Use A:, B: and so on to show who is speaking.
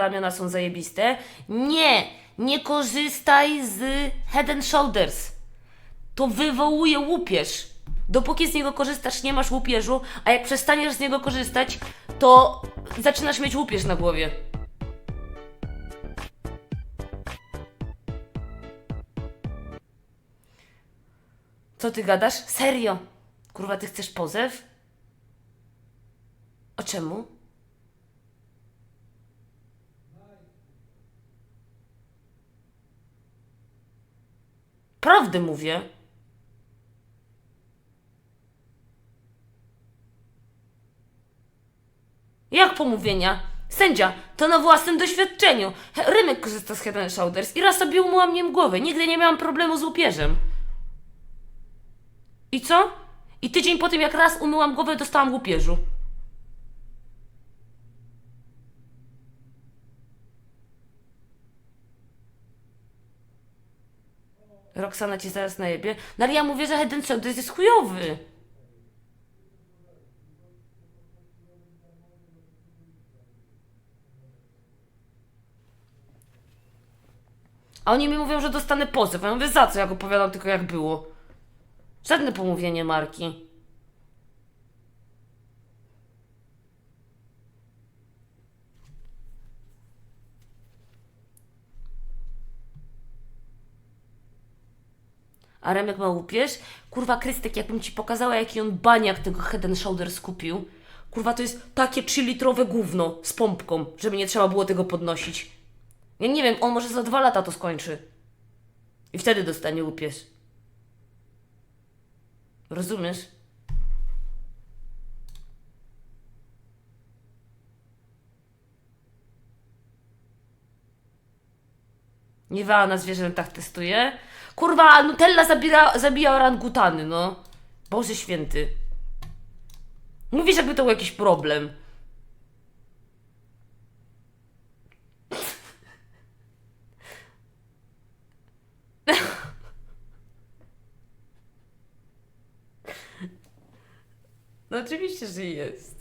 A: ramiona są zajebiste. Nie! Nie korzystaj z Head and Shoulders. To wywołuje łupież. Dopóki z niego korzystasz, nie masz łupieżu, a jak przestaniesz z niego korzystać, to zaczynasz mieć łupież na głowie. Co ty gadasz? Serio? Kurwa, ty chcesz pozew? O czemu? Prawdę mówię. Jak pomówienia? Sędzia, to na własnym doświadczeniu. Rymek korzysta z Head and Shoulders i raz sobie umyłam nim głowę. Nigdy nie miałam problemu z łupieżem. I co? I tydzień po tym, jak raz umyłam głowę, dostałam łupieżu. Roxana ci zaraz najebie. No ale ja mówię, że Head and jest chujowy. A oni mi mówią, że dostanę pozew. Ja mówię, za co? Jak opowiadam tylko jak było. Żadne pomówienie marki. A Remek ma łupież? Kurwa, Krystek, jakbym ci pokazała, jaki on baniak tego Head and Shoulders kupił. Kurwa, to jest takie 3-litrowe gówno z pompką, żeby nie trzeba było tego podnosić. Ja nie wiem, on może za dwa lata to skończy. I wtedy dostanie łupież. Rozumiesz? Niewała na zwierzętach testuje. Kurwa, Nutella zabira, zabija orangutany, no. Boże święty. Mówisz, jakby to był jakiś problem. No oczywiście, że jest.